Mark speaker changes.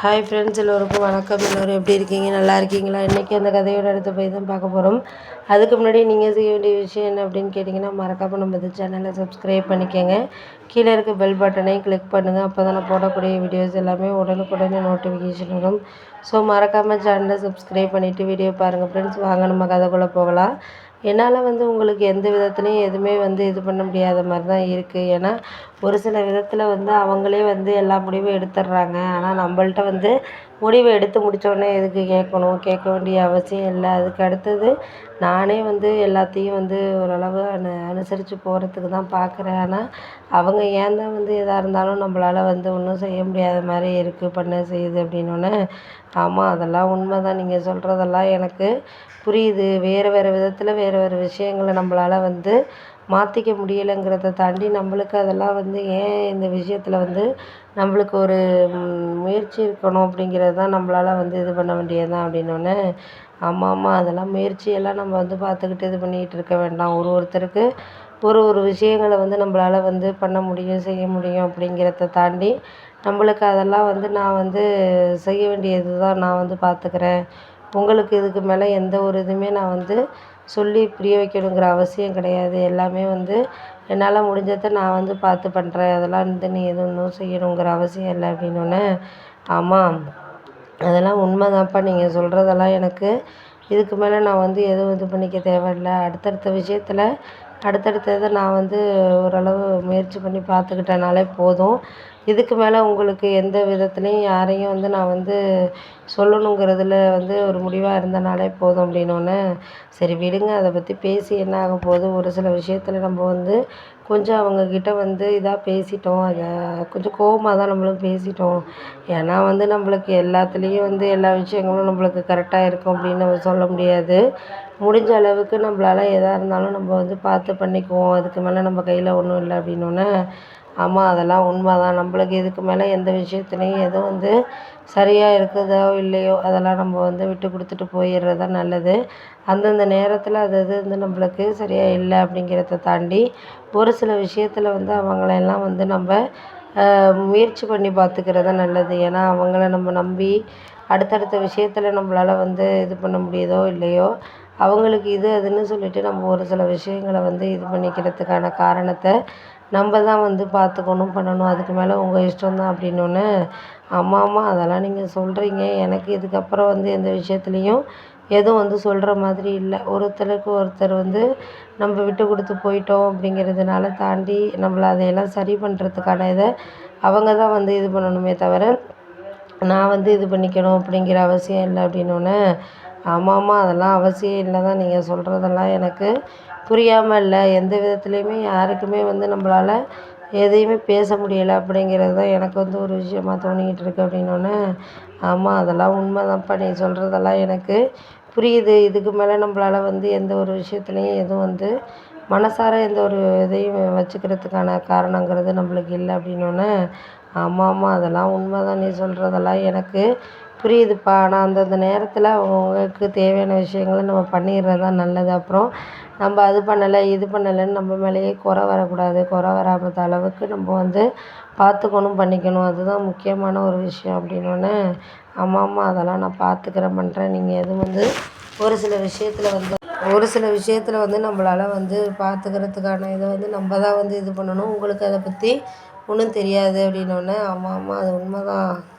Speaker 1: hi friends எல்லோருக்கும் வணக்கம் எல்லோரும் எப்படி இருக்கீங்க நல்லா இருக்கீங்களா இன்றைக்கி அந்த கதையோட அடுத்த போய் தான் பார்க்க போகிறோம் அதுக்கு முன்னாடி நீங்கள் செய்ய வேண்டிய விஷயம் என்ன அப்படின்னு கேட்டிங்கன்னா மறக்காமல் நம்ம இந்த சேனலை சப்ஸ்கிரைப் பண்ணிக்கோங்க கீழே இருக்க பெல் பட்டனையும் கிளிக் பண்ணுங்கள் அப்போ தான் நான் போடக்கூடிய வீடியோஸ் எல்லாமே உடனுக்குடனே நோட்டிஃபிகேஷன் வரும் ஸோ மறக்காமல் சேனலை சப்ஸ்கிரைப் பண்ணிவிட்டு வீடியோ பாருங்கள் ஃப்ரெண்ட்ஸ் வாங்க நம்ம கதைக்குள்ளே போகலாம் என்னால் வந்து உங்களுக்கு எந்த விதத்துலேயும் எதுவுமே வந்து இது பண்ண முடியாத மாதிரி தான் இருக்குது ஏன்னா ஒரு சில விதத்தில் வந்து அவங்களே வந்து எல்லா முடிவும் எடுத்துடுறாங்க ஆனால் நம்மள்ட்ட வந்து முடிவை எடுத்து முடித்தோன்னே எதுக்கு கேட்கணும் கேட்க வேண்டிய அவசியம் இல்லை அதுக்கு அடுத்தது நானே வந்து எல்லாத்தையும் வந்து ஓரளவு அனு அனுசரித்து போகிறதுக்கு தான் பார்க்குறேன் ஆனால் அவங்க ஏன் தான் வந்து எதாக இருந்தாலும் நம்மளால் வந்து ஒன்றும் செய்ய முடியாத மாதிரி இருக்குது பண்ண செய்யுது அப்படின்னோன்னே ஆமாம் அதெல்லாம் உண்மை தான் நீங்கள் சொல்கிறதெல்லாம் எனக்கு புரியுது வேறு வேறு விதத்தில் வேறு வேறு விஷயங்களை நம்மளால் வந்து மாற்றிக்க முடியலைங்கிறத தாண்டி நம்மளுக்கு அதெல்லாம் வந்து ஏன் இந்த விஷயத்தில் வந்து நம்மளுக்கு ஒரு முயற்சி இருக்கணும் அப்படிங்கிறது தான் நம்மளால வந்து இது பண்ண வேண்டியது தான் அப்படின்னோன்னே ஆமாம் ஆமாம் அதெல்லாம் முயற்சியெல்லாம் நம்ம வந்து பார்த்துக்கிட்டு இது பண்ணிக்கிட்டு இருக்க வேண்டாம் ஒரு ஒருத்தருக்கு ஒரு ஒரு விஷயங்களை வந்து நம்மளால வந்து பண்ண முடியும் செய்ய முடியும் அப்படிங்கிறத தாண்டி நம்மளுக்கு அதெல்லாம் வந்து நான் வந்து செய்ய வேண்டியது தான் நான் வந்து பார்த்துக்கிறேன் உங்களுக்கு இதுக்கு மேலே எந்த ஒரு இதுவுமே நான் வந்து சொல்லி புரிய வைக்கணுங்கிற அவசியம் கிடையாது எல்லாமே வந்து என்னால் முடிஞ்சதை நான் வந்து பார்த்து பண்ணுறேன் அதெல்லாம் வந்து நீ எதுவும் ஒன்றும் செய்யணுங்கிற அவசியம் இல்லை அப்படின்னோடனே ஆமாம் அதெல்லாம் உண்மை தான்ப்பா நீங்கள் சொல்கிறதெல்லாம் எனக்கு இதுக்கு மேலே நான் வந்து எதுவும் இது பண்ணிக்க தேவையில்ல அடுத்தடுத்த விஷயத்தில் இதை நான் வந்து ஓரளவு முயற்சி பண்ணி பார்த்துக்கிட்டனாலே போதும் இதுக்கு மேலே உங்களுக்கு எந்த விதத்துலேயும் யாரையும் வந்து நான் வந்து சொல்லணுங்கிறதுல வந்து ஒரு முடிவாக இருந்தனாலே போதும் அப்படின்னோன்னே சரி விடுங்க அதை பற்றி பேசி என்ன ஆக போகுது ஒரு சில விஷயத்தில் நம்ம வந்து கொஞ்சம் அவங்கக்கிட்ட வந்து இதாக பேசிட்டோம் அதை கொஞ்சம் கோவமாக தான் நம்மளும் பேசிட்டோம் ஏன்னா வந்து நம்மளுக்கு எல்லாத்துலேயும் வந்து எல்லா விஷயங்களும் நம்மளுக்கு கரெக்டாக இருக்கும் அப்படின்னு நம்ம சொல்ல முடியாது முடிஞ்ச அளவுக்கு நம்மளால எதாக இருந்தாலும் நம்ம வந்து பார்த்து பண்ணிக்குவோம் அதுக்கு மேலே நம்ம கையில் ஒன்றும் இல்லை அப்படின்னோடனே ஆமாம் அதெல்லாம் உண்மை தான் நம்மளுக்கு இதுக்கு மேலே எந்த விஷயத்துலையும் எதுவும் வந்து சரியாக இருக்குதோ இல்லையோ அதெல்லாம் நம்ம வந்து விட்டு கொடுத்துட்டு போயிடுறது தான் நல்லது அந்தந்த நேரத்தில் அது அது வந்து நம்மளுக்கு சரியாக இல்லை அப்படிங்கிறத தாண்டி ஒரு சில விஷயத்தில் வந்து அவங்களெல்லாம் வந்து நம்ம முயற்சி பண்ணி பார்த்துக்கிறது தான் நல்லது ஏன்னா அவங்கள நம்ம நம்பி அடுத்தடுத்த விஷயத்தில் நம்மளால் வந்து இது பண்ண முடியுதோ இல்லையோ அவங்களுக்கு இது அதுன்னு சொல்லிட்டு நம்ம ஒரு சில விஷயங்கள வந்து இது பண்ணிக்கிறதுக்கான காரணத்தை நம்ம தான் வந்து பார்த்துக்கணும் பண்ணணும் அதுக்கு மேலே உங்கள் இஷ்டம் தான் அப்படின்னோடனே ஆமாம் ஆமாம் அதெல்லாம் நீங்கள் சொல்கிறீங்க எனக்கு இதுக்கப்புறம் வந்து எந்த விஷயத்துலையும் எதுவும் வந்து சொல்கிற மாதிரி இல்லை ஒருத்தருக்கு ஒருத்தர் வந்து நம்ம விட்டு கொடுத்து போயிட்டோம் அப்படிங்கிறதுனால தாண்டி நம்மளை அதையெல்லாம் சரி பண்ணுறதுக்கான இதை அவங்க தான் வந்து இது பண்ணணுமே தவிர நான் வந்து இது பண்ணிக்கணும் அப்படிங்கிற அவசியம் இல்லை அப்படின்னோடனே ஆமாம்மா அதெல்லாம் அவசியம் இல்லை தான் நீங்கள் சொல்கிறதெல்லாம் எனக்கு புரியாமல் இல்லை எந்த விதத்துலேயுமே யாருக்குமே வந்து நம்மளால எதையுமே பேச முடியலை அப்படிங்கிறது தான் எனக்கு வந்து ஒரு விஷயமா தோணிக்கிட்டு இருக்குது அப்படின்னோடனே ஆமாம் அதெல்லாம் உண்மை தான்ப்பா நீ சொல்கிறதெல்லாம் எனக்கு புரியுது இதுக்கு மேலே நம்மளால வந்து எந்த ஒரு விஷயத்துலையும் எதுவும் வந்து மனசார எந்த ஒரு இதையும் வச்சுக்கிறதுக்கான காரணங்கிறது நம்மளுக்கு இல்லை அப்படின்னோடனே ஆமாம் ஆமாம் அதெல்லாம் உண்மை தான் நீ சொல்கிறதெல்லாம் எனக்கு புரியுதுப்பா ஆனால் அந்தந்த நேரத்தில் அவங்கவுங்களுக்கு தேவையான விஷயங்கள நம்ம பண்ணிடுறது தான் நல்லது அப்புறம் நம்ம அது பண்ணலை இது பண்ணலைன்னு நம்ம மேலேயே குறை வரக்கூடாது குறை வராத அளவுக்கு நம்ம வந்து பார்த்துக்கணும் பண்ணிக்கணும் அதுதான் முக்கியமான ஒரு விஷயம் அப்படின்னோன்னே ஆமாம் ஆமாம் அதெல்லாம் நான் பார்த்துக்கிறேன் பண்ணுறேன் நீங்கள் எதுவும் வந்து ஒரு சில விஷயத்தில் வந்து ஒரு சில விஷயத்தில் வந்து நம்மளால் வந்து பார்த்துக்கிறதுக்கான இதை வந்து நம்ம தான் வந்து இது பண்ணணும் உங்களுக்கு அதை பற்றி ஒன்றும் தெரியாது அப்படின்னோன்னே ஆமாம் ஆமாம் அது உண்மை தான்